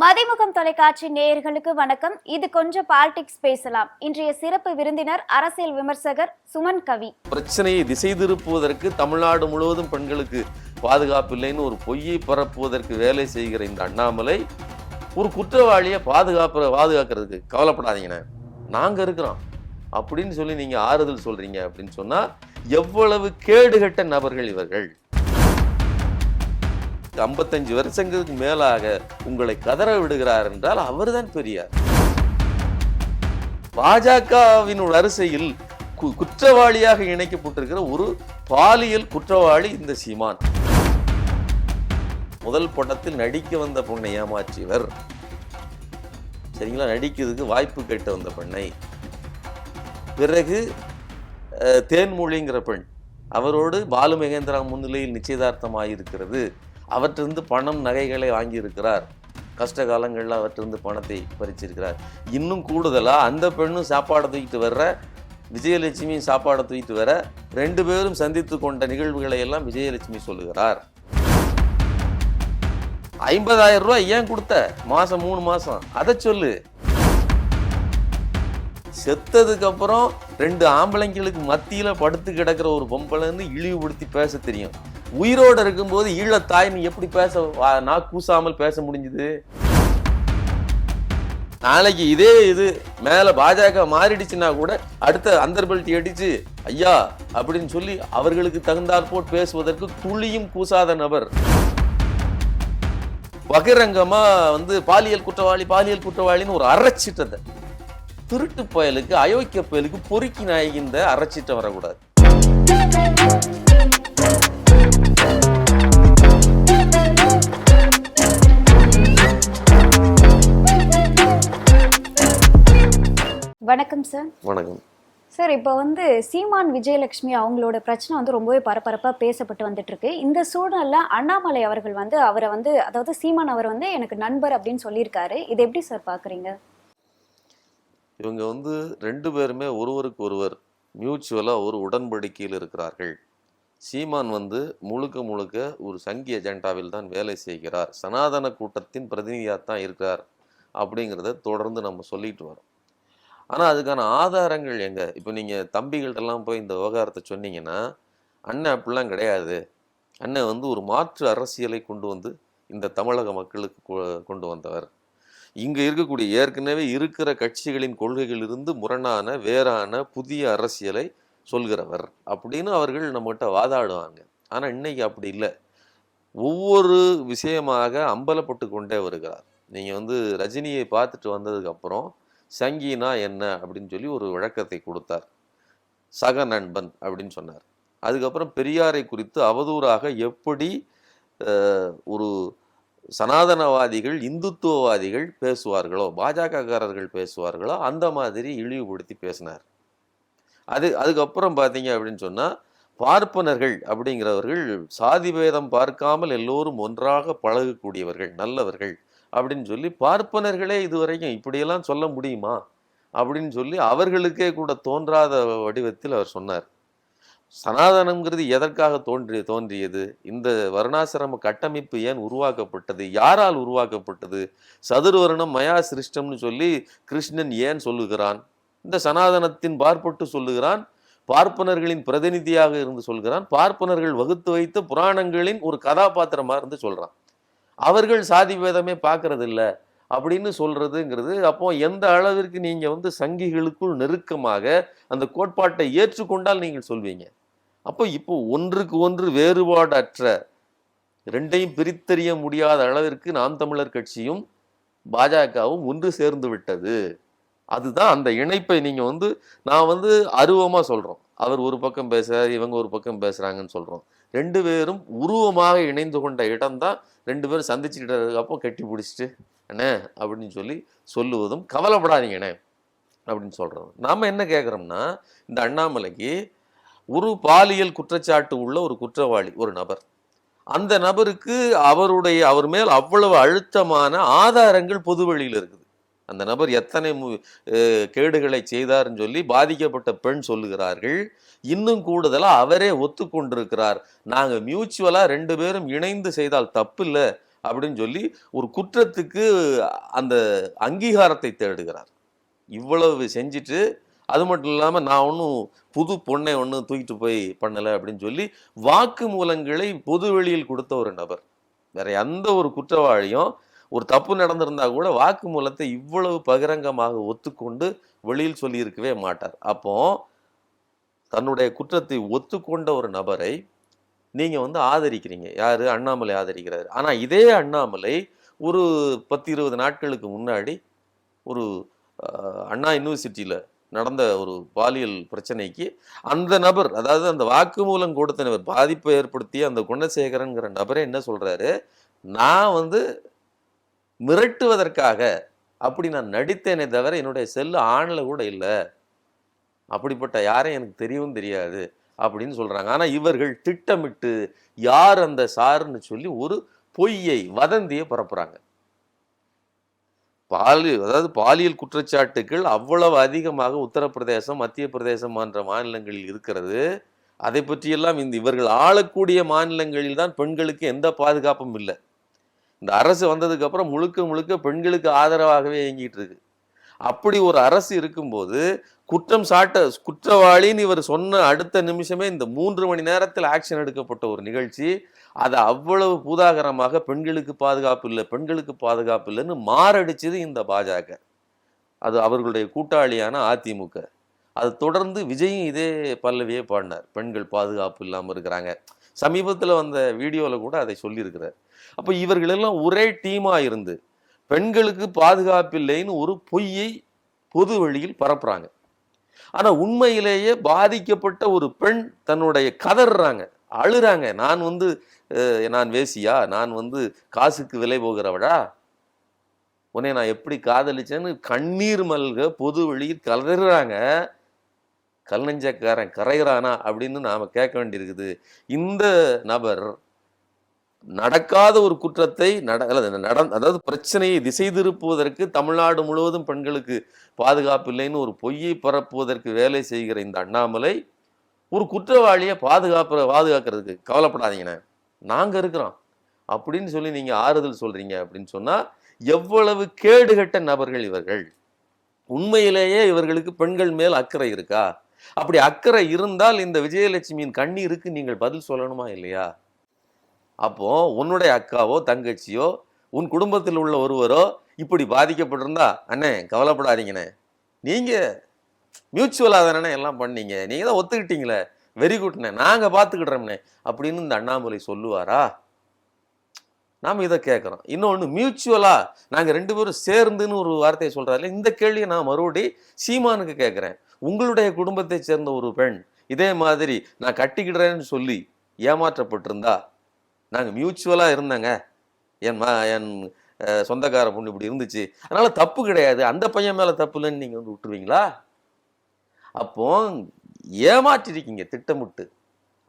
மதிமுகம் தொலைக்காட்சி நேயர்களுக்கு வணக்கம். இது கொஞ்சம் பாலிடிக்ஸ் பேசலாம். இன்றைய சிறப்பு விருந்தினர் அரசியல் விமர்சகர் சுமன் கவி. பிரச்சனையை திசை திருப்புவதற்கு தமிழ்நாடு முழுவதும் பெண்களுக்கு பாதுகாப்பு இல்லைன்னு ஒரு பொய்யை பரப்புவதற்கு வேலை செய்கிற இந்த அண்ணாமலை ஒரு குற்றவாளியை பாதுகாப்பு பாதுகாக்கிறதுக்கு கவலைப்படாதீங்கண்ணே. நாங்கள் இருக்கிறோம். அப்படின்னு சொல்லி நீங்கள் ஆறுதல் சொல்கிறீங்க அப்படின்னு சொன்னால் எவ்வளவு கேடுகட்ட நபர்கள் இவர்கள்? ஐம்பத்தஞ்சு வருஷங்களுக்கு மேலாக உங்களை கதற விடுகிறார் என்றால் அவர்தான் பெரியார். பாஜகவின் வரிசையில் கு- குற்றவாளியாக இணைக்கப்பட்டிருக்கிற ஒரு பாலியல் குற்றவாளி இந்த சீமான். முதல் படத்தில் நடிக்க வந்த பொண்ணை ஏமாற்றியவர். சரிங்களா? நடிக்கிறதுக்கு வாய்ப்பு கேட்டு வந்த பெண்ணை. பிறகு அஹ், தேன்மொழிங்கிற பெண். அவரோடு பாலு மகேந்திரா முன்னிலையில் நிச்சயதார்த்தமாயிருக்கிறது. அவற்றிருந்து பணம் நகைகளை வாங்கியிருக்கிறார். கஷ்ட காலங்களில் அவற்றிருந்து பணத்தை பறிச்சிருக்கிறார். இன்னும் கூடுதலாக அந்த பெண்ணும் சாப்பாடை தூக்கிட்டு வர்ற விஜயலட்சுமியும் சாப்பாடை தூக்கிட்டு வர ரெண்டு பேரும் சந்தித்து கொண்ட நிகழ்வுகளை எல்லாம் விஜயலட்சுமி சொல்லுகிறார். ஐம்பதாயிரம் ரூபாய் ஏன் கொடுத்த? மாசம் மூணு மாசம். அதை சொல்லு. செத்ததுக்கு அப்புறம் ரெண்டு ஆம்பளைங்களுக்கு மத்தியில படுத்து கிடக்கிற ஒரு பொம்பளைன்னு இழிவுபடுத்தி பேச தெரியும். உயிரோட இருக்கும்போது ஈழத்தாய்னு எப்படி பேச வா- நான் கூசாமல் பேச முடிஞ்சுது? நாளைக்கு இதே இது மேல பாஜக மாறிடுச்சுன்னா கூட அடுத்த அந்தர்பல்ட்டி அடிச்சு ஐயா அப்படின்னு சொல்லி அவர்களுக்கு தகுந்தாற்போல் பேசுவதற்கு துளியும் கூசாத நபர். பகிரங்கமா வந்து பாலியல் குற்றவாளி பாலியல் குற்றவாளின்னு ஒரு அரைச்சிட்டதை திருட்டு பயலுக்கு அயோக்கிய பயலுக்கு பொறுக்கி இந்த அரைச்சிட்ட வரக்கூடாது. வணக்கம் சார் வணக்கம். சார் இப்போ வந்து சீமான் விஜயலட்சுமி அவங்களோட பிரச்சனை வந்து ரொம்பவே பரபரப்பாக பேசப்பட்டு வந்துட்டு இருக்கு இந்த சூழல்ல அண்ணாமலை அவர்கள் வந்து அவரை வந்து அதாவது சீமான் அவர் வந்து எனக்கு நண்பர் அப்படின்னு சொல்லியிருக்காரு. இது எப்படி சார் பாக்குறீங்க? இவங்க வந்து ரெண்டு பேருமே ஒருவருக்கு ஒருவர் மியூச்சுவலாக ஒரு உடன்படிக்கையில் இருக்கிறார்கள். சீமான் வந்து முழுக்க முழுக்க ஒரு சங்கி அஜெண்டாவில் தான் வேலை செய்கிறார். சனாதன கூட்டத்தின் பிரதிநிதியாக தான் இருக்கிறார் அப்படிங்கிறத தொடர்ந்து நம்ம சொல்லிட்டு வரோம். ஆனால் அதுக்கான ஆதாரங்கள் எங்கே? இப்போ நீங்கள் தம்பிகள்கிட்டலாம் போய் இந்த விவகாரத்தை சொன்னீங்கன்னா அண்ணன் அப்படிலாம் கிடையாது. அண்ணன் வந்து ஒரு மாற்று அரசியலை கொண்டு வந்து இந்த தமிழக மக்களுக்கு கொ- கொண்டு வந்தவர். இங்கே இருக்கக்கூடிய ஏற்கனவே இருக்கிற கட்சிகளின் கொள்கைகளிலிருந்து முரணான வேறான புதிய அரசியலை சொல்கிறவர் அப்படின்னு அவர்கள் நம்மகிட்ட வாதாடுவாங்க. ஆனால் இன்னைக்கு அப்படி இல்லை. ஒவ்வொரு விஷயமாக அம்பலப்பட்டு கொண்டே வருகிறார். நீங்கள் வந்து ரஜினியை பார்த்துட்டு வந்ததுக்கப்புறம் சங்கினா என்ன அப்படின்னு சொல்லி ஒரு விளக்கத்தை கொடுத்தார். சக நண்பன் அப்படின்னு சொன்னார். அதுக்கப்புறம் பெரியாரை குறித்து அவதூறாக எப்படி ஒரு சனாதனவாதிகள் இந்துத்துவவாதிகள் பேசுவார்களோ பாஜகக்காரர்கள் பேசுவார்களோ அந்த மாதிரி இழிவுபடுத்தி பேசினார். அது அதுக்கப்புறம் பார்த்தீங்க அப்படின்னு சொன்னால் பார்ப்பனர்கள் அப்படிங்கிறவர்கள் சாதி பேதம் பார்க்காமல் எல்லோரும் ஒன்றாக பழகக்கூடியவர்கள் நல்லவர்கள். அப்படின்னு சொல்லி பார்ப்பனர்களே இதுவரைக்கும் இப்படியெல்லாம் சொல்ல முடியுமா அப்படின்னு சொல்லி அவர்களுக்கே கூட தோன்றாத வடிவத்தில் அவர் சொன்னார். சனாதனம்ங்கிறது எதற்காக தோன்றி தோன்றியது? இந்த வருணாசிரம கட்டமைப்பு ஏன் உருவாக்கப்பட்டது? யாரால் உருவாக்கப்பட்டது? சதுர்வர்ணம் மயா சிருஷ்டம்னு சொல்லி கிருஷ்ணன் ஏன் சொல்லுகிறான்? இந்த சனாதனத்தின் பார்ப்பட்டு சொல்லுகிறான் பார்ப்பனர்களின் பிரதிநிதியாக இருந்து சொல்கிறான் பார்ப்பனர்கள் வகுத்து வைத்த புராணங்களின் ஒரு கதாபாத்திரமாக இருந்து சொல்கிறான் அவர்கள் சாதி பேதமே பார்க்கறது இல்லை அப்படின்னு சொல்கிறதுங்கிறது அப்போ எந்த அளவிற்கு நீங்கள் வந்து சங்கிகளுக்குள் நெருக்கமாக அந்த கோட்பாட்டை ஏற்றுக்கொண்டால் நீங்கள் சொல்வீங்க? அப்போ இப்போ ஒன்றுக்கு ஒன்று வேறுபாடற்ற ரெண்டையும் பிரித்தறிய முடியாத அளவிற்கு நாம் தமிழர் கட்சியும் பாஜகவும் ஒன்று சேர்ந்து விட்டது. அதுதான் அந்த இணைப்பை நீங்கள் வந்து நான் வந்து அருவமாக சொல்கிறோம் அவர் ஒரு பக்கம் பேசுகிறார் இவங்க ஒரு பக்கம் பேசுகிறாங்கன்னு சொல்கிறோம் ரெண்டு பேரும் உருவமாக இணைந்து கொண்ட இடம்தான் ரெண்டு பேரும் சந்திச்சுக்கிட்டதுக்கு அப்போ கட்டி பிடிச்சிட்டு அண்ணே அப்படின்னு சொல்லி சொல்லுவதும் கவலைப்படாதீங்கண்ணே அப்படின்னு சொல்கிறது நாம் என்ன கேட்குறோம்னா இந்த அண்ணாமலைக்கு ஒரு பாலியல் குற்றச்சாட்டு உள்ள ஒரு குற்றவாளி ஒரு நபர். அந்த நபருக்கு அவருடைய அவர் மேல் அவ்வளவு அழுத்தமான ஆதாரங்கள் பொதுவெளியில் இருக்குது. அந்த நபர் எத்தனை மு- கேடுகளை செய்தார்னு சொல்லி பாதிக்கப்பட்ட பெண் சொல்லுகிறார்கள். இன்னும் கூடுதலாக அவரே ஒத்துக்கொண்டிருக்கிறார். நாங்கள் மியூச்சுவலாக ரெண்டு பேரும் இணைந்து செய்தால் தப்பு இல்லை அப்படின்னு சொல்லி ஒரு குற்றத்துக்கு அந்த அங்கீகாரத்தை தேடுகிறார். இவ்வளவு செஞ்சுட்டு அது மட்டும் இல்லாமல் நான் ஒன்றும் புது பொண்ணை ஒன்றும் தூக்கிட்டு போய் பண்ணலை அப்படின்னு சொல்லி வாக்கு மூலங்களை பொது வெளியில் கொடுத்த ஒரு நபர். வேற எந்த ஒரு குற்றவாளியும் ஒரு தப்பு நடந்திருந்தா கூட வாக்கு மூலத்தை இவ்வளவு பகிரங்கமாக ஒத்துக்கொண்டு வெளியில் சொல்லியிருக்கவே மாட்டார். அப்போது தன்னுடைய குற்றத்தை ஒத்துக்கொண்ட ஒரு நபரை நீங்கள் வந்து ஆதரிக்கிறீங்க. யார்? அண்ணாமலை ஆதரிக்கிறார். ஆனால் இதே அண்ணாமலை ஒரு பத்து இருபது நாட்களுக்கு முன்னாடி ஒரு அண்ணா யூனிவர்சிட்டியில் நடந்த ஒரு பாலியல் பிரச்சனைக்கு அந்த நபர் அதாவது அந்த வாக்குமூலம் கொடுத்த நபர் பாதிப்பை ஏற்படுத்திய அந்த குணசேகரன்கிற நபரே என்ன சொல்கிறாரு நான் வந்து மிரட்டுவதற்காக அப்படி நான் நடித்தேனே தவிர என்னுடைய செல்லு ஆணில் கூட இல்லை. அப்படிப்பட்ட யாரையும் எனக்கு தெரியவும் தெரியாது அப்படின்னு சொல்கிறாங்க ஆனால் இவர்கள் திட்டமிட்டு யார் அந்த சாருன்னு சொல்லி ஒரு பொய்யை வதந்தியை பரப்புகிறாங்க பாலி அதாவது பாலியல் குற்றச்சாட்டுகள் அவ்வளவு அதிகமாக உத்தரப்பிரதேசம் மத்திய பிரதேசம் போன்ற மாநிலங்களில் இருக்கிறது. அதை பற்றியெல்லாம் இந்த இவர்கள் ஆளக்கூடிய மாநிலங்களில் தான் பெண்களுக்கு எந்த பாதுகாப்பும் இல்லை. இந்த அரசு வந்ததுக்கப்புறம் முழுக்க முழுக்க பெண்களுக்கு ஆதரவாகவே இயங்கிட்டு இருக்கு. அப்படி ஒரு அரசு இருக்கும்போது குற்றம் சாட்ட குற்றவாளின்னு இவர் சொன்ன அடுத்த நிமிஷமே இந்த மூன்று மணி நேரத்தில் ஆக்ஷன் எடுக்கப்பட்ட ஒரு நிகழ்ச்சி. அது அவ்வளவு பூதாகரமாக பெண்களுக்கு பாதுகாப்பு இல்லை பெண்களுக்கு பாதுகாப்பு இல்லைன்னு மாரடிச்சது இந்த பாஜக. அது அவர்களுடைய கூட்டாளியான அதிமுக. அது தொடர்ந்து விஜயும் இதே பல்லவியே பாடினார். பெண்கள் பாதுகாப்பு இல்லாமல் இருக்கிறாங்க. சமீபத்தில் வந்த வீடியோவில் கூட அதை சொல்லியிருக்கிறார். அப்போ இவர்களெல்லாம் ஒரே டீமாக இருந்து பெண்களுக்கு பாதுகாப்பு இல்லைன்னு ஒரு பொய்யை பொது வழியில் பரப்புறாங்க. ஆனால் உண்மையிலேயே பாதிக்கப்பட்ட ஒரு பெண் தன்னுடைய கதறாங்க அழுறாங்க. நான் வந்து நான் வேசியா? நான் வந்து காசுக்கு விலை போகிறவடா உன்னை நான் எப்படி காதலிச்சேன்னு கண்ணீர் மல்க பொது வழியில் கதறாங்க. கல்லஞ்சக்காரன் கரைகிறானா அப்படின்னு நாம் கேட்க வேண்டியிருக்குது. இந்த நபர் நடக்காத ஒரு குற்றத்தை நட அல்லது நட அதாவது பிரச்சனையை திசை திருப்புவதற்கு தமிழ்நாடு முழுவதும் பெண்களுக்கு பாதுகாப்பு இல்லைன்னு ஒரு பொய்யை பரப்புவதற்கு வேலை செய்கிற இந்த அண்ணாமலை ஒரு குற்றவாளியை பாதுகாப்பு பாதுகாக்கிறதுக்கு கவலைப்படாதீங்கண்ணே. நாங்கள் இருக்கிறோம். அப்படின்னு சொல்லி நீங்கள் ஆறுதல் சொல்கிறீங்க அப்படின்னு சொன்னால் எவ்வளவு கேடுகட்ட நபர்கள் இவர்கள்? உண்மையிலேயே இவர்களுக்கு பெண்கள் மேல் அக்கறை இருக்கா? அப்படி அக்கறை இருந்தால் இந்த விஜயலட்சுமியின் கண்ணீருக்கு நீங்கள் பதில் சொல்லணுமா இல்லையா? அப்போ உன்னுடைய அக்காவோ தங்கச்சியோ உன் குடும்பத்தில் உள்ள ஒருவரோ இப்படி பாதிக்கப்பட்டிருந்தா அண்ணே கவலைப்படாதீங்கண்ணே. நீங்க மியூச்சுவலாக தானே எல்லாம் பண்ணீங்க. நீங்க தான் ஒத்துக்கிட்டீங்களே. வெரி குட்ண்ணே நாங்க பார்த்துக்கிடுறோம்ண்ணே அப்படின்னு இந்த அண்ணாமலை சொல்லுவாரா? நாம் இதை கேட்குறோம். இன்னொன்று மியூச்சுவலா நாங்கள் ரெண்டு பேரும் சேர்ந்துன்னு ஒரு வார்த்தையை சொல்கிறாரு இந்த கேள்வியை நான் மறுபடி சீமானுக்கு கேட்குறேன். உங்களுடைய குடும்பத்தை சேர்ந்த ஒரு பெண் இதே மாதிரி நான் கட்டிக்கிடுறேன்னு சொல்லி ஏமாற்றப்பட்டிருந்தா நாங்கள் மியூச்சுவலாக இருந்தேங்க. என் மா என் சொந்தக்கார பொண்ணு இப்படி இருந்துச்சு. அதனால் தப்பு கிடையாது. அந்த பையன் மேலே தப்பு இல்லைன்னு நீங்கள் வந்து விட்டுருவீங்களா? அப்போ ஏமாற்றிருக்கீங்க திட்டமிட்டு.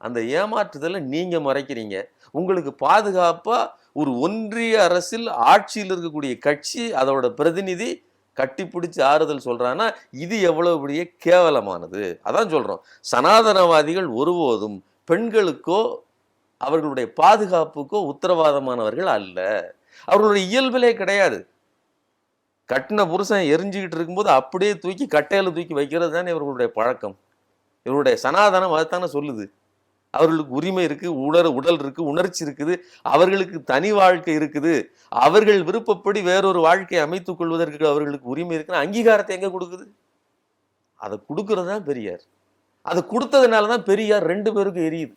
அந்த ஏமாற்றுதலை நீங்கள் மறைக்கிறீங்க. உங்களுக்கு பாதுகாப்பாக ஒரு ஒன்றிய அரசில் ஆட்சியில் இருக்கக்கூடிய கட்சி அதோட பிரதிநிதி கட்டிப்பிடிச்சு ஆறுதல் சொல்கிறான்னா இது எவ்வளவு பெரிய கேவலமானது? அதான் சொல்கிறோம் சனாதனவாதிகள் ஒருபோதும் பெண்களுக்கோ அவர்களுடைய பாதுகாப்புக்கோ உத்தரவாதமானவர்கள் அல்ல. அவர்களுடைய இயல்பிலே கிடையாது. கட்டின புருஷன் எரிஞ்சுக்கிட்டு இருக்கும்போது அப்படியே தூக்கி கட்டையில் தூக்கி வைக்கிறது தானே இவர்களுடைய பழக்கம். இவருடைய சனாதனம் அதைத்தானே சொல்லுது. அவர்களுக்கு உரிமை இருக்குது உணர் உடல் இருக்குது உணர்ச்சி இருக்குது அவர்களுக்கு தனி வாழ்க்கை இருக்குது. அவர்கள் விருப்பப்படி வேறொரு வாழ்க்கையை அமைத்துக் கொள்வதற்கு அவர்களுக்கு உரிமை இருக்குன்னு அங்கீகாரத்தை எங்கே கொடுக்குது? அதை கொடுக்கறது தான் பெரியார். அதை கொடுத்ததுனால தான் பெரியார் ரெண்டு பேருக்கும் எரியுது.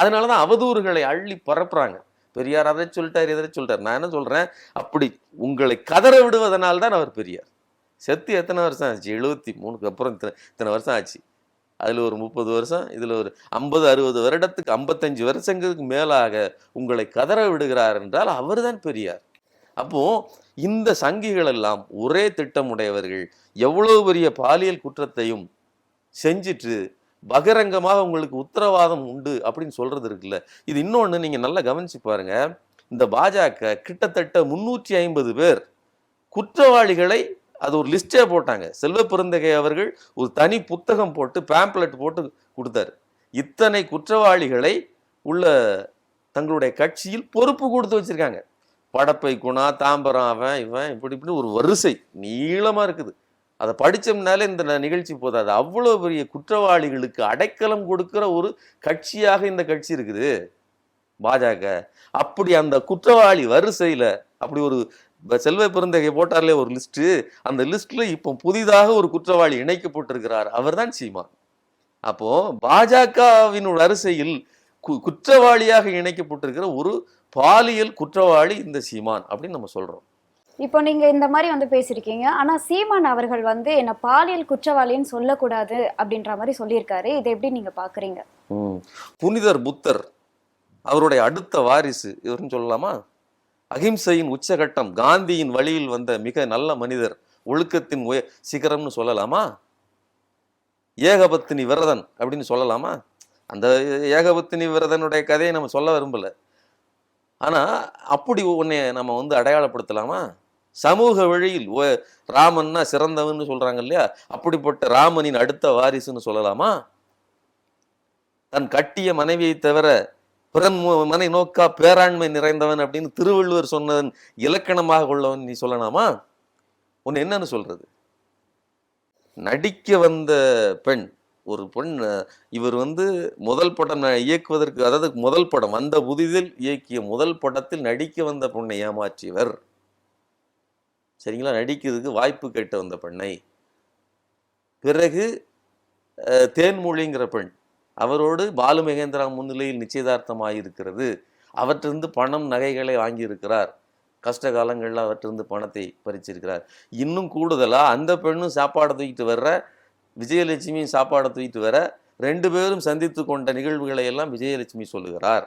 அதனால தான் அவதூறுகளை அள்ளி பரப்புறாங்க. பெரியார் அதை சொல்லிட்டார் இதை சொல்லிட்டார். நான் என்ன சொல்கிறேன் அப்படி உங்களை கதற விடுவதனால தான் அவர் பெரியார். செத்து எத்தனை வருஷம் ஆச்சு? எழுபத்தி மூணுக்கு அப்புறம் இத்தனை இத்தனை வருஷம் ஆச்சு. அதில் ஒரு முப்பது வருஷம் இதில் ஒரு ஐம்பது அறுபது வருடத்துக்கு ஐம்பத்தஞ்சு வருஷங்களுக்கு மேலாக உங்களை கதற விடுகிறார் என்றால் அவர் தான் பெரியார். அப்போது இந்த சங்கிகள் எல்லாம் ஒரே திட்டமுடையவர்கள். எவ்வளவு பெரிய பாலியல் குற்றத்தையும் செஞ்சிட்டு பகிரங்கமாக உங்களுக்கு உத்தரவாதம் உண்டு அப்படின்னு சொல்றது இருக்குல்ல. இது இன்னொன்று நீங்க நல்லா கவனிச்சு பாருங்க. இந்த பாஜக கிட்டத்தட்ட முன்னூற்றி ஐம்பது பேர் குற்றவாளிகளை அது ஒரு லிஸ்டே போட்டாங்க. செல்வ பெருந்தகை அவர்கள் ஒரு தனி புத்தகம் போட்டு பேம்ப்ளெட் போட்டு கொடுத்தாரு. இத்தனை குற்றவாளிகளை உள்ள தங்களுடைய கட்சியில் பொறுப்பு கொடுத்து வச்சிருக்காங்க. படப்பை குணா தாம்பரம் அவன் இவன் இப்படி இப்படி ஒரு வரிசை நீளமா இருக்குது. அதை படித்தோம்னாலே இந்த ந- நிகழ்ச்சி போதாது. அவ்வளோ பெரிய குற்றவாளிகளுக்கு அடைக்கலம் கொடுக்கிற ஒரு கட்சியாக இந்த கட்சி இருக்குது. பாஜக. அப்படி அந்த குற்றவாளி வரிசையில் அப்படி ஒரு செல்வ பெருந்தகை போட்டார்லே ஒரு லிஸ்ட்டு அந்த லிஸ்ட்டில் இப்போ புதிதாக ஒரு குற்றவாளி இணைக்கப்பட்டிருக்கிறார். அவர்தான் சீமா அப்போது பாஜகவின் வரிசையில் கு- குற்றவாளியாக இணைக்கப்பட்டிருக்கிற ஒரு பாலியல் குற்றவாளி இந்த சீமான் அப்படின்னு நம்ம சொல்கிறோம் இப்போ நீங்க இந்த மாதிரி வந்து பேசியிருக்கீங்க. ஆனா சீமான் அவர்கள் வந்து என்ன பாலியல் குற்றவாளின்னு சொல்லக்கூடாது அப்படின்ற மாதிரி சொல்லியிருக்காரு. இதை எப்படி நீங்க பாக்குறீங்க? ம். புனிதர் புத்தர் அவருடைய அடுத்த வாரிசு இவருன்னு சொல்லலாமா? அகிம்சையின் உச்சகட்டம் காந்தியின் வழியில் வந்த மிக நல்ல மனிதர் ஒழுக்கத்தின் உய சிகரம்னு சொல்லலாமா? ஏகபத்தினி விரதன் அப்படின்னு சொல்லலாமா? அந்த ஏகபத்தினி விரதனுடைய கதையை நம்ம சொல்ல விரும்பல. ஆனால் அப்படி உன்னை நம்ம வந்து அடையாளப்படுத்தலாமா? சமூக வழியில் ஒ- ராமன்னா சிறந்தவன்னு சொல்றாங்க இல்லையா அப்படிப்பட்ட ராமனின் அடுத்த வாரிசுன்னு சொல்லலாமா? தன் கட்டிய மனைவியை தவிர பிறன் மனை நோக்கா பேராண்மை நிறைந்தவன் அப்படின்னு திருவள்ளுவர் சொன்னதன் இலக்கணமாக உள்ளவன் நீ சொல்லலாமா? ஒன்று என்னன்னு சொல்றது? நடிக்க வந்த பெண் ஒரு பெண் இவர் வந்து முதல் படம் இயக்குவதற்கு அதாவது முதல் படம் வந்த புதிதில் இயக்கிய முதல் படத்தில் நடிக்க வந்த பொண்ணை ஏமாற்றியவர். சரிங்களா? நடிக்கிறதுக்கு வாய்ப்பு கேட்டு வந்த பெண்ணை. பிறகு தேன்மொழிங்கிற பெண். அவரோடு பாலு மகேந்திரா முன்னிலையில் நிச்சயதார்த்தமாயிருக்கிறது. அவற்றிருந்து பணம் நகைகளை வாங்கியிருக்கிறார். கஷ்ட காலங்களில் அவற்றிருந்து பணத்தை பறிச்சிருக்கிறார். இன்னும் கூடுதலாக அந்த பெண்ணும் சாப்பாடை தூக்கிட்டு வர்ற விஜயலட்சுமியும் சாப்பாடை தூக்கிட்டு வர ரெண்டு பேரும் சந்தித்து கொண்ட நிகழ்வுகளை எல்லாம் விஜயலட்சுமி சொல்லுகிறார்.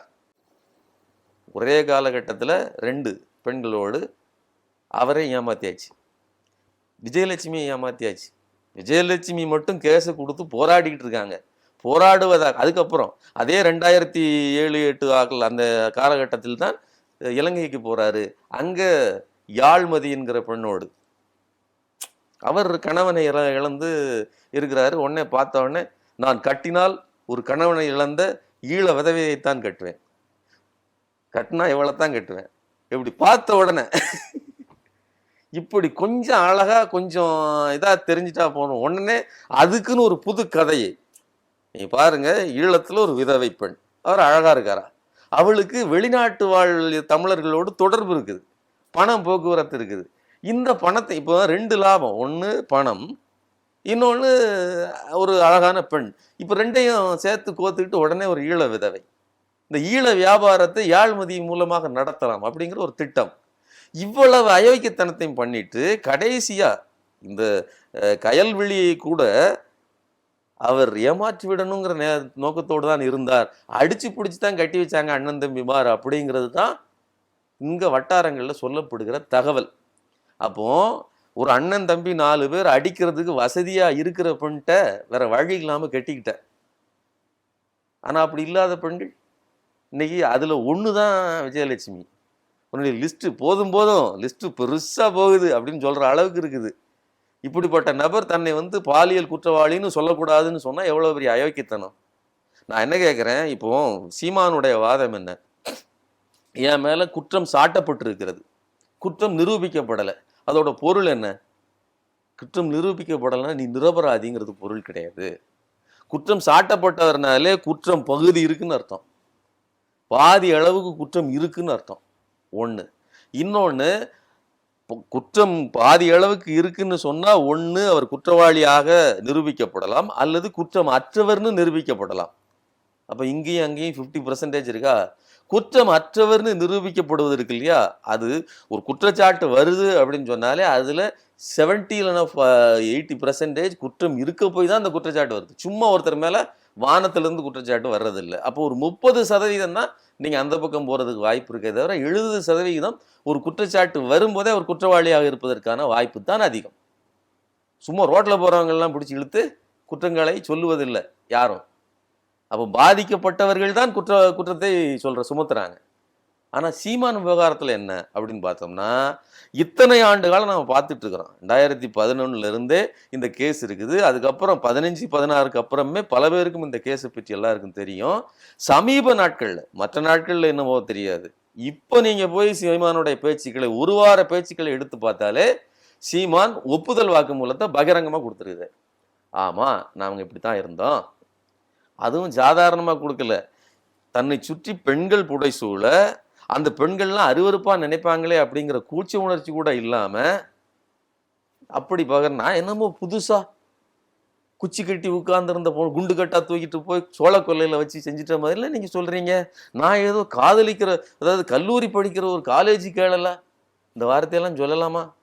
ஒரே காலகட்டத்தில் ரெண்டு பெண்களோடு அவரே ஏமாத்தியாச்சு. விஜயலட்சுமியை ஏமாத்தியாச்சு. விஜயலட்சுமி மட்டும் கேஸை கொடுத்து போராடிக்கிட்டு இருக்காங்க. போராடுவதாக அதுக்கப்புறம் அதே ரெண்டாயிரத்தி ஏழு எட்டு ஆக்கள் அந்த காலகட்டத்தில் தான் இலங்கைக்கு போகிறாரு அங்கே யாழ்மதி என்கிற பெண்ணோடு. அவர் கணவனை இழ- இழந்து இருக்கிறாரு. உடனே பார்த்த உடனே நான் கட்டினால் ஒரு கணவனை இழந்த ஈழ விதவையைத்தான் கட்டுவேன். கட்டினா இவ்வளவுதான் கட்டுவேன். இப்படி பார்த்த உடனே இப்படி கொஞ்சம் அழகாக கொஞ்சம் இதாக தெரிஞ்சிட்டா போகணும் உடனே அதுக்குன்னு ஒரு புது கதையை. நீ பாருங்க ஈழத்தில் ஒரு விதவை பெண். அவர் அழகாக இருக்காரா? அவளுக்கு வெளிநாட்டு வாழ் தமிழர்களோடு தொடர்பு இருக்குது. பணம் போக்குவரத்து இருக்குது. இந்த பணத்தை இப்போ ரெண்டு லாபம். ஒன்று பணம் இன்னொன்று ஒரு அழகான பெண். இப்போ ரெண்டையும் சேர்த்து கோத்துக்கிட்டு உடனே ஒரு ஈழ விதவை. இந்த ஈழ வியாபாரத்தை யாழ்மதி மூலமாக நடத்தலாம் அப்படிங்கிற ஒரு திட்டம். இவ்வளவு அயோக்கியத்தனத்தையும் பண்ணிட்டு கடைசியாக இந்த கயல்விழியை கூட அவர் ஏமாற்றி விடணுங்கிற நே நோக்கத்தோடு தான் இருந்தார். அடிச்சு பிடிச்சி தான் கட்டி வச்சாங்க அண்ணன் தம்பிமார் அப்படிங்கிறது தான் இங்கே வட்டாரங்களில் சொல்லப்படுகிற தகவல். அப்போ ஒரு அண்ணன் தம்பி நாலு பேர் அடிக்கிறதுக்கு வசதியாக இருக்கிற பெண்கிட்ட வேற வழி இல்லாமல் கட்டிக்கிட்ட. ஆனால் அப்படி இல்லாத பெண்கள் இன்னைக்கு ஒன்று தான் விஜயலட்சுமி. உன்னுடைய லிஸ்ட்டு போதும் போதும் லிஸ்ட்டு பெருசாக போகுது அப்படின்னு சொல்கிற அளவுக்கு இருக்குது. இப்படிப்பட்ட நபர் தன்னை வந்து பாலியல் குற்றவாளின்னு சொல்லக்கூடாதுன்னு சொன்னால் எவ்வளோ பெரிய அயோக்கியத்தனம்? நான் என்ன கேட்குறேன் இப்போ சீமானுடைய வாதம் என்ன? என் மேலே குற்றம் சாட்டப்பட்டிருக்கிறது. குற்றம் நிரூபிக்கப்படலை. அதோட பொருள் என்ன? குற்றம் நிரூபிக்கப்படலைன்னா நீ நிரபராதிங்கிறது பொருள் கிடையாது. குற்றம் சாட்டப்பட்டவர்னாலே குற்றம் பகுதி இருக்குன்னு அர்த்தம். பாதி அளவுக்கு குற்றம் இருக்குன்னு அர்த்தம். ஒன்று இன்னொன்று குற்றம் பாதி அளவுக்கு இருக்குன்னு சொன்னால் ஒன்று அவர் குற்றவாளியாக நிரூபிக்கப்படலாம் அல்லது குற்றம் அற்றவர்னு நிரூபிக்கப்படலாம். அப்போ இங்கேயும் அங்கேயும் ஃபிஃப்டி பர்சன்டேஜ் இருக்கா? குற்றம் அற்றவர்னு நிரூபிக்கப்படுவது இருக்கு இல்லையா? அது ஒரு குற்றச்சாட்டு வருது அப்படின்னு சொன்னாலே அதுல செவன்டி எயிட்டி பர்சன்டேஜ் குற்றம் இருக்க போய் தான் அந்த குற்றச்சாட்டு வருது. சும்மா ஒருத்தர் மேலே வானத்திலிருந்து குற்றச்சாட்டு வர்றதில்லை. அப்போ ஒரு முப்பது சதவீதம் தான் நீங்கள் அந்த பக்கம் போகிறதுக்கு வாய்ப்பு இருக்கே தவிர எழுபது சதவீதம் ஒரு குற்றச்சாட்டு வரும்போதே அவர் குற்றவாளியாக இருப்பதற்கான வாய்ப்பு தான் அதிகம். சும்மா ரோட்டில் போகிறவங்கெல்லாம் பிடிச்சி இழுத்து குற்றங்களை சொல்லுவதில்லை யாரும். அப்போ பாதிக்கப்பட்டவர்கள் தான் குற்ற குற்றத்தை சொல்கிற சுமத்துறாங்க. ஆனால் சீமான் விவகாரத்தில் என்ன அப்படின்னு பார்த்தோம்னா இத்தனை ஆண்டு காலம் நம்ம பார்த்துட்டு இருக்கிறோம் ரெண்டாயிரத்தி பதினொன்னுலேருந்தே இந்த கேஸ் இருக்குது. அதுக்கப்புறம் பதினஞ்சு பதினாறுக்கு அப்புறமே பல பேருக்கும் இந்த கேஸை பற்றி எல்லாருக்கும் தெரியும். சமீப நாட்களில் மற்ற நாட்களில் என்னவோ தெரியாது. இப்போ நீங்கள் போய் சீமானுடைய பேச்சுக்களை ஒரு வார பேச்சுக்களை எடுத்து பார்த்தாலே சீமான் ஒப்புதல் வாக்குமூலத்தை பகிரங்கமாக கொடுத்துருக்குது ஆமாம் நாங்கள் இப்படி தான் இருந்தோம். அதுவும் சாதாரணமாக கொடுக்கல. தன்னை சுற்றி பெண்கள் புடைசூழ அந்த பெண்கள்லாம் அருவறுப்பாக நினைப்பாங்களே அப்படிங்கிற கூச்ச உணர்ச்சி கூட இல்லாமல் அப்படி பகர்னா என்னமோ புதுசாக குச்சி கட்டி உட்கார்ந்துருந்த போ குண்டு கட்டாக தூக்கிட்டு போய் சோழ கொல்லையில் வச்சு செஞ்சுட்ட மாதிரிலாம் நீங்கள் சொல்கிறீங்க நான் ஏதோ காதலிக்கிற அதாவது கல்லூரி படிக்கிற ஒரு காலேஜ் கேளலை. இந்த வார்த்தையெல்லாம் சொல்லலாமா?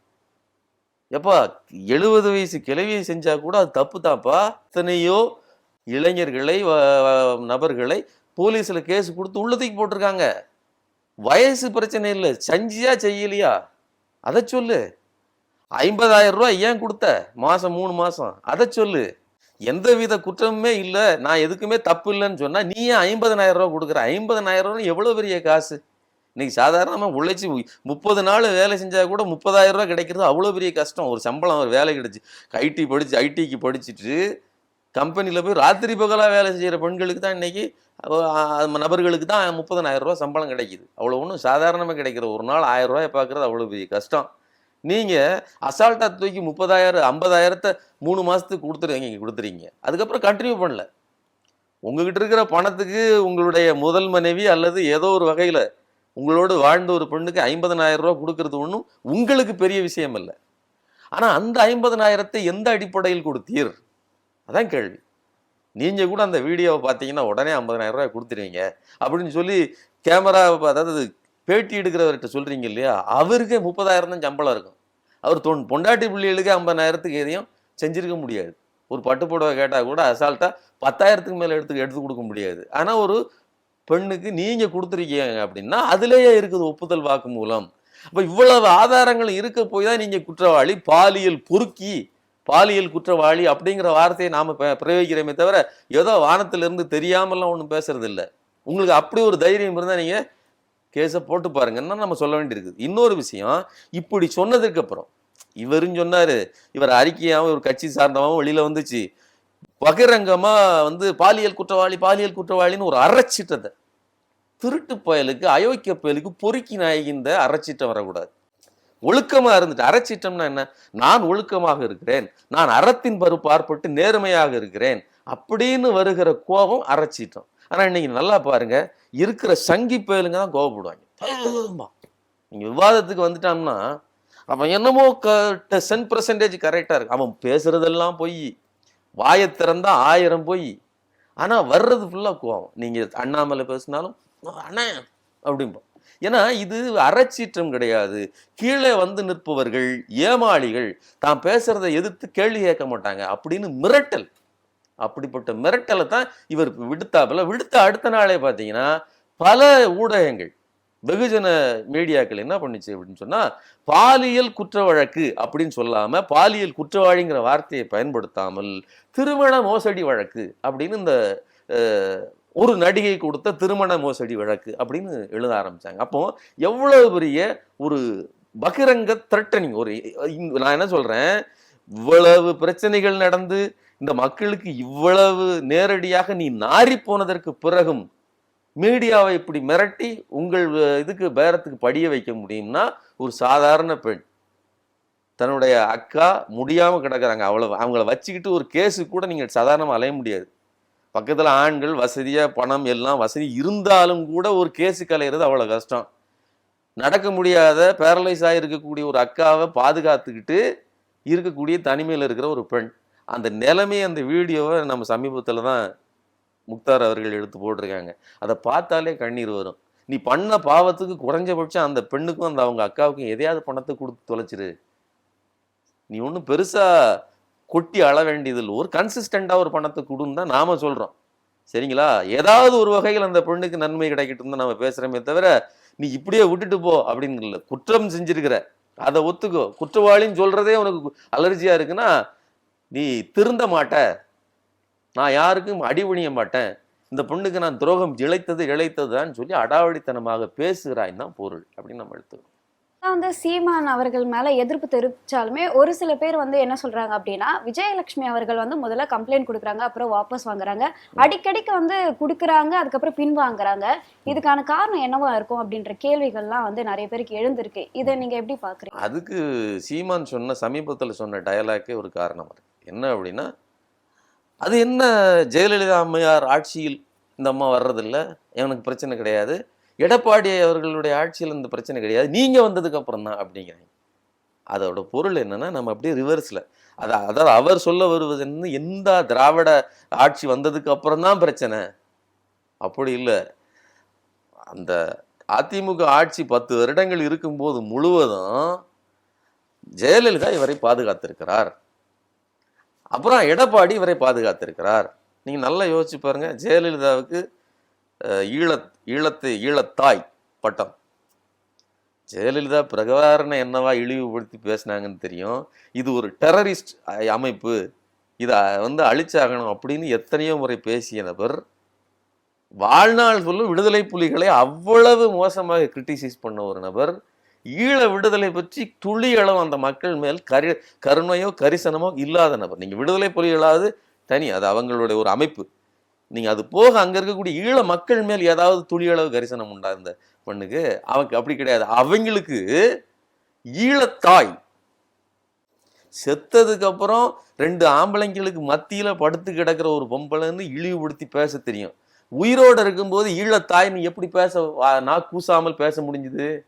எப்பா எழுபது வயசு கிளவியை செஞ்சால் கூட அது தப்பு தான்ப்பா. எத்தனையோ இளைஞர்களை வ- நபர்களை போலீஸில் கேஸ் கொடுத்து உள்ளதுக்கு போட்டிருக்காங்க. வயசு பிரச்சனை இல்லை. செஞ்சியா செய்யலையா? அதை சொல்லு. ஐம்பதாயிரம் ரூபாய் ஏன் கொடுத்த? மாசம் மூணு மாசம். அதை சொல்லு. எந்த வித குற்றமுமே இல்லை. நான் எதுக்குமே தப்பு இல்லைன்னு சொன்னா நீ ஏன் ஐம்பதனாயிரம் ரூபா கொடுக்குற? ஐம்பதனாயிரம் ரூபா எவ்வளவு பெரிய காசு? இன்னைக்கு சாதாரணமாக உழைச்சி முப்பது நாள் வேலை செஞ்சால் கூட முப்பதாயிரம் ரூபா கிடைக்கிறது அவ்வளோ பெரிய கஷ்டம். ஒரு சம்பளம் ஒரு வேலை கிடைச்சி ஐடி படிச்சு ஐடிக்கு படிச்சுட்டு கம்பெனியில் போய் ராத்திரி பகலாக வேலை செய்கிற பெண்களுக்கு தான் இன்னைக்கு நபர்களுக்கு தான் முப்பதனாயிரம் ரூபா சம்பளம் கிடைக்குது. அவ்வளோ ஒன்றும் சாதாரணமாக கிடைக்கிற ஒரு நாள் ஆயிரம் ரூபாய் பார்க்குறது அவ்வளோ பெரிய கஷ்டம். நீங்கள் அசால்ட்டாக தூக்கி முப்பதாயிரம் ஐம்பதாயிரத்தை மூணு மாதத்துக்கு கொடுத்துருவீங்க இங்கே கொடுத்துறீங்க அதுக்கப்புறம் கண்டினியூ பண்ணல. உங்ககிட்ட இருக்கிற பணத்துக்கு உங்களுடைய முதல் மனைவி அல்லது ஏதோ ஒரு வகையில் உங்களோடு வாழ்ந்த ஒரு பெண்ணுக்கு ஐம்பதனாயிரம் ரூபா கொடுக்கறது ஒன்றும் உங்களுக்கு பெரிய விஷயம் இல்லை ஆனால் அந்த ஐம்பதனாயிரத்தை எந்த அடிப்படையில் கொடுத்தீர்? அதான் கேள்வி. நீங்கள் கூட அந்த வீடியோவை பார்த்தீங்கன்னா உடனே 50000 ரூபாய் கொடுத்துருவீங்க. அப்படின்னு சொல்லி கேமரா அதாவது பேட்டி எடுக்கிறவர்கிட்ட சொல்கிறீங்க இல்லையா? அவருக்கே முப்பதாயிரம் தான் சம்பளம் இருக்கும். அவர் தொன் பொண்டாட்டி பிள்ளைகளுக்கு ஐம்பதாயிரத்துக்கு எதையும் செஞ்சிருக்க முடியாது. ஒரு பட்டு புடவை கேட்டால் கூட அசால்ட்டாக பத்தாயிரத்துக்கு மேலே எடுத்து எடுத்து கொடுக்க முடியாது. ஆனால் ஒரு பெண்ணுக்கு நீங்கள் கொடுத்துருக்கீங்க அப்படின்னா அதுலேயே இருக்குது ஒப்புதல் வாக்கு மூலம். அப்போ இவ்வளவு ஆதாரங்கள் இருக்க போய் தான் நீங்கள் குற்றவாளி பாலியல் பொறுக்கி பாலியல் குற்றவாளி அப்படிங்கிற வார்த்தையை நாம் ப- பிரயோகிக்கிறோமே தவிர ஏதோ வானத்திலிருந்து தெரியாமலாம் ஒன்றும் பேசுறது இல்லை உங்களுக்கு அப்படி ஒரு தைரியம் இருந்தால் நீங்கள் கேஸை போட்டு பாருங்கன்னா நம்ம சொல்ல வேண்டியிருக்குது. இன்னொரு விஷயம் இப்படி சொன்னதுக்கு அப்புறம் இவரும் சொன்னார் இவர் அறிக்கையாகவும் ஒரு கட்சி சார்ந்தவாகவும் வெளியில் வந்துச்சு. பகிரங்கமாக வந்து பாலியல் குற்றவாளி பாலியல் குற்றவாளின்னு ஒரு அரைச்சிட்டதை திருட்டு பயலுக்கு அயோக்கிய பயலுக்கு பொறுக்கி நாயகிந்த அரைச்சிட்டம் வரக்கூடாது. ஒழுக்கமாக இருந்துட்டு அரைச்சிட்டம்னா என்ன? நான் ஒழுக்கமாக இருக்கிறேன். நான் அறத்தின் பரு பார்ப்பட்டு நேர்மையாக இருக்கிறேன். அப்படின்னு வருகிற கோபம் அரைச்சிட்டோம் ஆனால் இன்னைக்கு நல்லா பாருங்க இருக்கிற சங்கி பயலுங்க தான் கோவப்படுவாங்க. நீங்கள் விவாதத்துக்கு வந்துட்டான்னா அவன் என்னமோ சென் பர்சன்டேஜ் கரெக்டாக இருக்கு அவன் பேசுறதெல்லாம் பொய். வாயை திறந்தா ஆயிரம் பொய். ஆனால் வர்றது ஃபுல்லாக கோவம். நீங்கள் அண்ணாமலை பேசினாலும் அண்ணே அப்படிம்போம் ஏன்னா இது அறச்சீற்றம் கிடையாது. கீழே வந்து நிற்பவர்கள் ஏமாளிகள் தான் பேசுறதை எதிர்த்து கேள்வி கேட்க மாட்டாங்க. அப்படின்னு மிரட்டல். அப்படிப்பட்ட மிரட்டலை தான் இவர் விடுத்தாப்புல. விடுத்த அடுத்த நாளே பார்த்தீங்கன்னா பல ஊடகங்கள் வெகுஜன மீடியாக்கள் என்ன பண்ணுச்சு அப்படின்னு சொன்னா பாலியல் குற்ற வழக்கு அப்படின்னு சொல்லாம பாலியல் குற்றவாளிங்கிற வார்த்தையை பயன்படுத்தாமல் திருமண மோசடி வழக்கு அப்படின்னு இந்த ஒரு நடிகை கொடுத்த திருமண மோசடி வழக்கு அப்படின்னு எழுத ஆரம்பித்தாங்க அப்போ எவ்வளவு பெரிய ஒரு பகிரங்க த்ரெட்டனிங் ஒரு நான் என்ன சொல்கிறேன் இவ்வளவு பிரச்சனைகள் நடந்து இந்த மக்களுக்கு இவ்வளவு நேரடியாக நீ நாரி போனதற்கு பிறகும் மீடியாவை இப்படி மிரட்டி உங்கள் இதுக்கு பேரத்துக்கு படிய வைக்க முடியும்னா ஒரு சாதாரண பெண் தன்னுடைய அக்கா முடியாமல் கிடக்கிறாங்க. அவ்வளவு அவங்கள வச்சுக்கிட்டு ஒரு கேஸு கூட நீங்கள் சாதாரணமாக அலைய முடியாது. பக்கத்தில் ஆண்கள் வசதியாக பணம் எல்லாம் வசதி இருந்தாலும் கூட ஒரு கேஸு கலையிறது அவ்வளோ கஷ்டம். நடக்க முடியாத பேரலைஸ் இருக்கக்கூடிய ஒரு அக்காவை பாதுகாத்துக்கிட்டு இருக்கக்கூடிய தனிமையில் இருக்கிற ஒரு பெண். அந்த நிலைமை அந்த வீடியோவை நம்ம சமீபத்தில் தான் முக்தார் அவர்கள் எடுத்து போட்டிருக்காங்க. அதை பார்த்தாலே கண்ணீர் வரும். நீ பண்ண பாவத்துக்கு குறைஞ்சபட்சம் அந்த பெண்ணுக்கும் அந்த அவங்க அக்காவுக்கும் எதையாவது பணத்தை கொடுத்து தொலைச்சிரு. நீ ஒன்றும் பெருசாக கொட்டி அள வேண்டியதில்லை ஒரு கன்சிஸ்டண்டாக ஒரு பணத்தை கொடுன்னு தான் நாம் சொல்கிறோம் சரிங்களா? ஏதாவது ஒரு வகையில் அந்த பெண்ணுக்கு நன்மை கிடைக்கட்டும் தான் நம்ம பேசுகிறோமே தவிர நீ இப்படியே விட்டுட்டு போ அப்படின்னு இல்லை. குற்றம் செஞ்சிருக்கிற அதை ஒத்துக்கோ. குற்றவாளின்னு சொல்கிறதே உனக்கு அலர்ஜியாக இருக்குன்னா நீ திருந்த மாட்ட. நான் யாருக்கும் அடிபணிய மாட்டேன். இந்த பொண்ணுக்கு நான் துரோகம் இழைத்தது இழைத்ததுதான்னு சொல்லி அடாவடித்தனமாக பேசுகிறாய் தான் பொருள் அப்படின்னு நம்ம எடுத்துக்கணும் வந்து சீமான் அவர்கள் மேல எதிர்ப்பு தெரிவிச்சாலுமே ஒரு சில பேர் வந்து என்ன சொல்றாங்க அப்படின்னா விஜயலட்சுமி அவர்கள் வந்து முதல்ல கம்ப்ளைண்ட் கொடுக்குறாங்க அப்புறம் வாபஸ் வாங்குறாங்க. அடிக்கடிக்கு வந்து கொடுக்குறாங்க அதுக்கப்புறம் பின் வாங்குறாங்க. இதுக்கான காரணம் என்னவா இருக்கும் அப்படின்ற கேள்விகள்லாம் வந்து நிறைய பேருக்கு எழுந்திருக்கு. இதை நீங்க எப்படி பாக்குறீங்க? அதுக்கு சீமான் சொன்ன சமீபத்தில் சொன்ன டயலாக்கே ஒரு காரணம் இருக்கு என்ன அப்படின்னா அது என்ன ஜெயலலிதா அம்மையார் ஆட்சியில் இந்த அம்மா வர்றதில்ல எனக்கு பிரச்சனை கிடையாது. எடப்பாடி அவர்களுடைய ஆட்சியில் இந்த பிரச்சனை கிடையாது. நீங்கள் வந்ததுக்கு அப்புறம் தான் அப்படிங்கிறாங்க. அதோட பொருள் என்னன்னா நம்ம அப்படியே ரிவர்ஸில் அது அதாவது அவர் சொல்ல வருவது என்ன எந்த திராவிட ஆட்சி வந்ததுக்கு அப்புறம் தான் பிரச்சனை. அப்படி இல்லை. அந்த அதிமுக ஆட்சி பத்து வருடங்கள் இருக்கும்போது முழுவதும் ஜெயலலிதா இவரை பாதுகாத்திருக்கிறார். அப்புறம் எடப்பாடி இவரை பாதுகாத்திருக்கிறார். நீங்கள் நல்லா யோசிச்சு பாருங்கள் ஜெயலலிதாவுக்கு ஈழ ஈழத் ஈழத்து ஈழத்தாய் பட்டம். ஜெயலலிதா பிரகாரனை என்னவா இழிவுபடுத்தி பேசினாங்கன்னு தெரியும். இது ஒரு டெரரிஸ்ட் அமைப்பு. இதை வந்து அழிச்சாகணும் அப்படின்னு எத்தனையோ முறை பேசிய நபர் வாழ்நாள் சொல்லும் விடுதலை புலிகளை அவ்வளவு மோசமாக கிரிட்டிசைஸ் பண்ண ஒரு நபர் ஈழ விடுதலை பற்றி துளியளவு அந்த மக்கள் மேல் கரு கருணையோ கரிசனமோ இல்லாத நபர். நீங்கள் விடுதலை புலிகளாவது தனி அது அவங்களுடைய ஒரு அமைப்பு. நீங்கள் அது போக அங்கே இருக்கக்கூடிய ஈழ மக்கள் மேல் ஏதாவது துளியளவு கரிசனம் உண்டா இந்த பண்ணுக்கு? அவனுக்கு அப்படி கிடையாது. அவங்களுக்கு ஈழத்தாய் செத்ததுக்கப்புறம் ரெண்டு ஆம்பளைங்களுக்கு மத்தியில் படுத்து கிடக்கிற ஒரு பொம்பளைன்னு இழிவுபடுத்தி பேச தெரியும். உயிரோடு இருக்கும்போது ஈழத்தாய் நீ எப்படி பேச வா- நான் கூசாமல் பேச முடிஞ்சுது?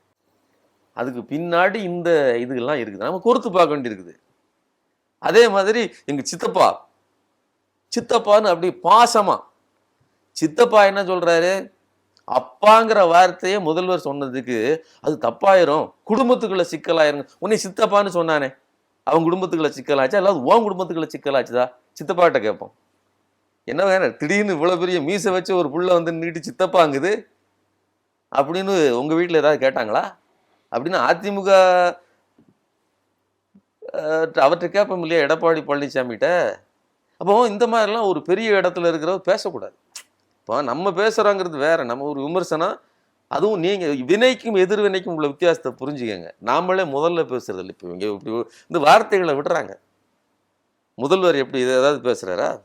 அதுக்கு பின்னாடி இந்த இதுகள்லாம் இருக்குது. நம்ம பொறுத்து பார்க்க வேண்டியிருக்குது. அதே மாதிரி எங்கள் சித்தப்பா சித்தப்பான்னு அப்படி பாசமாக சித்தப்பா என்ன சொல்றாரு? அப்பாங்கிற வார்த்தையை முதல்வர் சொன்னதுக்கு அது தப்பாயிரும். குடும்பத்துக்குள்ள சிக்கலாயிருங்க. உன்னை சித்தப்பான்னு சொன்னானே. அவன் குடும்பத்துக்குள்ள சிக்கலாச்சா? இல்லாத உன் குடும்பத்துக்குள்ள சிக்கலாச்சுதா? சித்தப்பாட்ட கேட்போம். என்ன வேணும் திடீர்னு இவ்வளவு பெரிய மீசை வச்சு ஒரு புள்ள வந்து நீட்டு சித்தப்பாங்குது? அப்படின்னு உங்க வீட்டில் ஏதாவது கேட்டாங்களா? அப்படின்னு அதிமுக அவர்கிட்ட கேட்போம் இல்லையா? எடப்பாடி பழனிசாமிகிட்ட. அப்போ இந்த மாதிரிலாம் ஒரு பெரிய இடத்துல இருக்கிறவர் பேசக்கூடாது. இப்போ நம்ம பேசுகிறோங்கிறது வேற. நம்ம ஒரு விமர்சனம் அதுவும் நீங்கள் வினைக்கும் எதிர்வினைக்கும் உள்ள வித்தியாசத்தை புரிஞ்சுக்கங்க. நாமளே முதல்ல பேசுறது இல்லை இப்போ இங்கே இப்படி இந்த வார்த்தைகளை விடுறாங்க. முதல்வர் எப்படி இதை ஏதாவது பேசுகிறாரா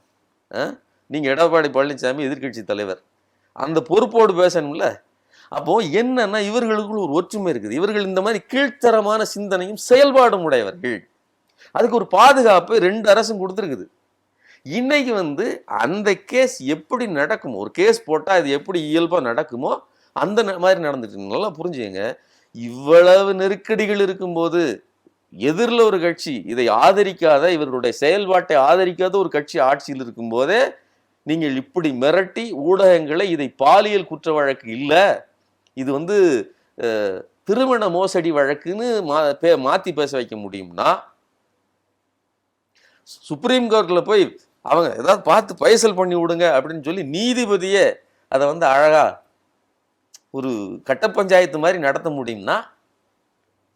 ஆ? எடப்பாடி பழனிசாமி எதிர்க்கட்சி தலைவர். அந்த பொறுப்போடு பேசணும்ல. அப்போது என்னன்னா இவர்களுக்குள் ஒரு ஒற்றுமை இருக்குது. இவர்கள் இந்த மாதிரி கீழ்த்தரமான சிந்தனையும் செயல்பாடும் உடையவர்கள். அதுக்கு ஒரு பாதுகாப்பு ரெண்டு அரசும் கொடுத்துருக்குது. இன்னைக்கு வந்து அந்த கேஸ் எப்படி நடக்குமோ ஒரு கேஸ் போட்டால் இது எப்படி இயல்பாக நடக்குமோ அந்த ந- மாதிரி நடந்துட்டு நல்லா புரிஞ்சுங்க இவ்வளவு நெருக்கடிகள் இருக்கும்போது எதிரில் ஒரு கட்சி இதை ஆதரிக்காத இவர்களுடைய செயல்பாட்டை ஆதரிக்காத ஒரு கட்சி ஆட்சியில் இருக்கும்போதே நீங்கள் இப்படி மிரட்டி ஊடகங்களை இதை பாலியல் குற்ற வழக்கு இல்லை இது வந்து திருமண மோசடி வழக்குன்னு மா பே மாற்றி பேச வைக்க முடியும்னா சுப்ரீம் கோர்ட்டில் போய் அவங்க ஏதாவது பார்த்து பைசல் பண்ணி விடுங்க அப்படின்னு சொல்லி நீதிபதியே அதை வந்து அழகாக ஒரு கட்ட பஞ்சாயத்து மாதிரி நடத்த முடியும்னா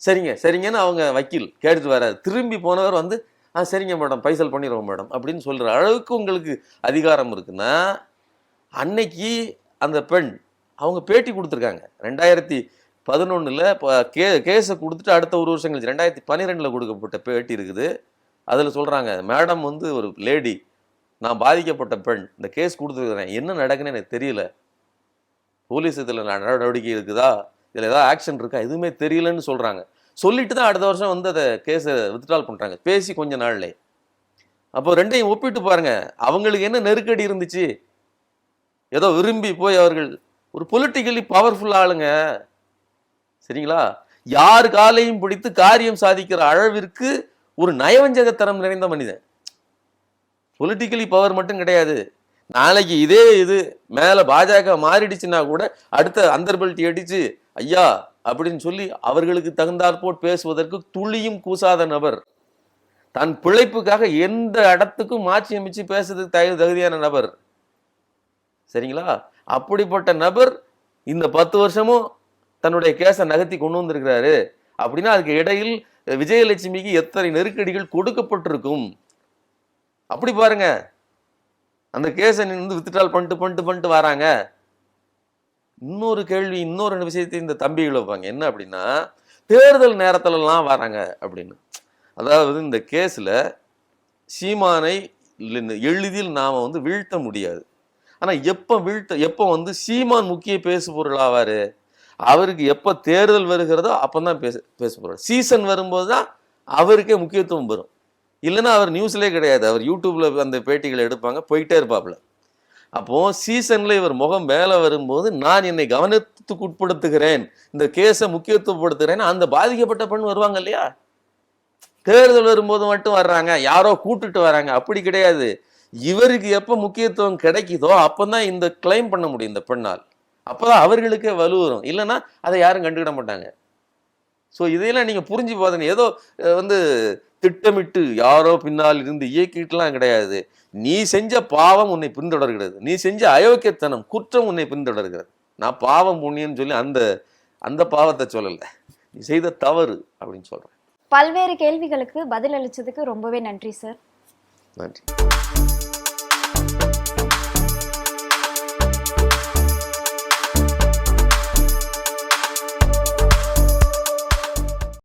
சரிங்க சரிங்கன்னு அவங்க வக்கீல் கேட்டுட்டு வராரு. திரும்பி போனவர் வந்து ஆ சரிங்க மேடம் பைசல் பண்ணிடுவோம் மேடம் அப்படின்னு சொல்கிற அளவுக்கு உங்களுக்கு அதிகாரம் இருக்குன்னா அன்னைக்கு அந்த பெண் அவங்க பேட்டி கொடுத்துருக்காங்க. ரெண்டாயிரத்தி பதினொன்றில் கே கேஸை கொடுத்துட்டு அடுத்த ஒரு வருஷம் கழிச்சு ரெண்டாயிரத்தி பன்னிரெண்டில் கொடுக்கப்பட்ட பேட்டி இருக்குது. அதில் சொல்கிறாங்க மேடம் வந்து ஒரு லேடி நான் பாதிக்கப்பட்ட பெண் இந்த கேஸ் கொடுத்துருக்குறேன் என்ன நடக்குன்னு எனக்கு தெரியல. போலீஸ் இதில் நடவடிக்கை இருக்குதா? இதில் ஏதாவது ஆக்ஷன் இருக்கா? எதுவுமே தெரியலன்னு சொல்கிறாங்க சொல்லிட்டு தான் அடுத்த வருஷம் வந்து அதை கேஸை வித்ட்ரால் பண்ணுறாங்க பேசி கொஞ்ச நாள்லே. அப்போ ரெண்டையும் ஒப்பிட்டு பாருங்கள் அவங்களுக்கு என்ன நெருக்கடி இருந்துச்சு? ஏதோ விரும்பி போய் அவர்கள் ஒரு பொலிட்டிக்கலி பவர்ஃபுல் ஆளுங்க. சரிங்களா? யார் காலையும் பிடித்து காரியம் சாதிக்கிற அளவிற்கு ஒரு நயவஞ்சகத்தனம் நிறைந்த மனிதன். பொலிட்டிக்கலி பவர் மட்டும் கிடையாது. நாளைக்கு இதே இது மேலே பாஜக மாறிடுச்சுன்னா கூட அடுத்த அந்தர்பல்ட்டி அடிச்சு ஐயா அப்படின்னு சொல்லி அவர்களுக்கு தகுந்தாற்போல் பேசுவதற்கு துளியும் கூசாத நபர். தன் பிழைப்புக்காக எந்த இடத்துக்கும் மாற்றி அமைச்சு பேசுறதுக்கு தகு தகுதியான நபர். சரிங்களா? அப்படிப்பட்ட நபர் இந்த பத்து வருஷமும் தன்னுடைய கேஸை நகர்த்தி கொண்டு வந்திருக்கிறாரு. அப்படின்னா அதுக்கு இடையில் விஜயலட்சுமிக்கு எத்தனை நெருக்கடிகள் கொடுக்கப்பட்டிருக்கும்? அப்படி பாருங்க. அந்த கேஸை வந்து வித்ட்ரால் பண்ணிட்டு பண்ணிட்டு பண்ணிட்டு வராங்க. இன்னொரு கேள்வி இன்னொரு விஷயத்தை இந்த தம்பிகள் வைப்பாங்க. என்ன அப்படின்னா தேர்தல் நேரத்துலலாம் வராங்க அப்படின்னு. அதாவது இந்த கேஸில் சீமானை எளிதில் நாம் வந்து வீழ்த்த முடியாது. ஆனால் எப்போ வீழ்த்த எப்போ வந்து சீமான் முக்கிய பேசு பொருளாவார் அவருக்கு எப்போ தேர்தல் வருகிறதோ அப்போ தான் பேச பேச பொருள் சீசன் வரும்போது தான் அவருக்கே முக்கியத்துவம் வரும். இல்லைன்னா அவர் நியூஸ்லேயே கிடையாது. அவர் யூடியூப்பில் அந்த பேட்டிகளை எடுப்பாங்க. போயிட்டே இருப்பாப்புல. அப்போது சீசனில் இவர் முகம் மேலே வரும்போது நான் என்னை கவனத்துக்கு உட்படுத்துகிறேன். இந்த கேஸை முக்கியத்துவப்படுத்துகிறேன் அந்த பாதிக்கப்பட்ட பெண் வருவாங்க இல்லையா? தேர்தல் வரும்போது மட்டும் வர்றாங்க. யாரோ கூட்டுட்டு வராங்க. அப்படி கிடையாது. இவருக்கு எப்போ முக்கியத்துவம் கிடைக்குதோ அப்பதான் இந்த கிளைம் பண்ண முடியும் இந்த பெண்ணால். அப்போ தான் அவர்களுக்கே வலு வரும் இல்லைன்னா அதை யாரும் கண்டுக்கிட மாட்டாங்க. ஸோ இதையெல்லாம் நீங்கள் புரிஞ்சு பாருங்க ஏதோ வந்து திட்டமிட்டு யாரோ பின்னால் இருந்து இயக்கிட்டுலாம் கிடையாது. நீ செஞ்ச பாவம் உன்னை பின்தொடர்கிறது. நீ செஞ்ச அயோக்கியத்தனம் குற்றம் உன்னை பின்தொடர்கிறது. நான் பாவம் புண்ணியன்னு சொல்லி அந்த அந்த பாவத்தை சொல்லலை. நீ செய்த தவறு அப்படின்னு சொல்றேன். பல்வேறு கேள்விகளுக்கு பதில் அளிச்சதுக்கு ரொம்பவே நன்றி சார். நன்றி.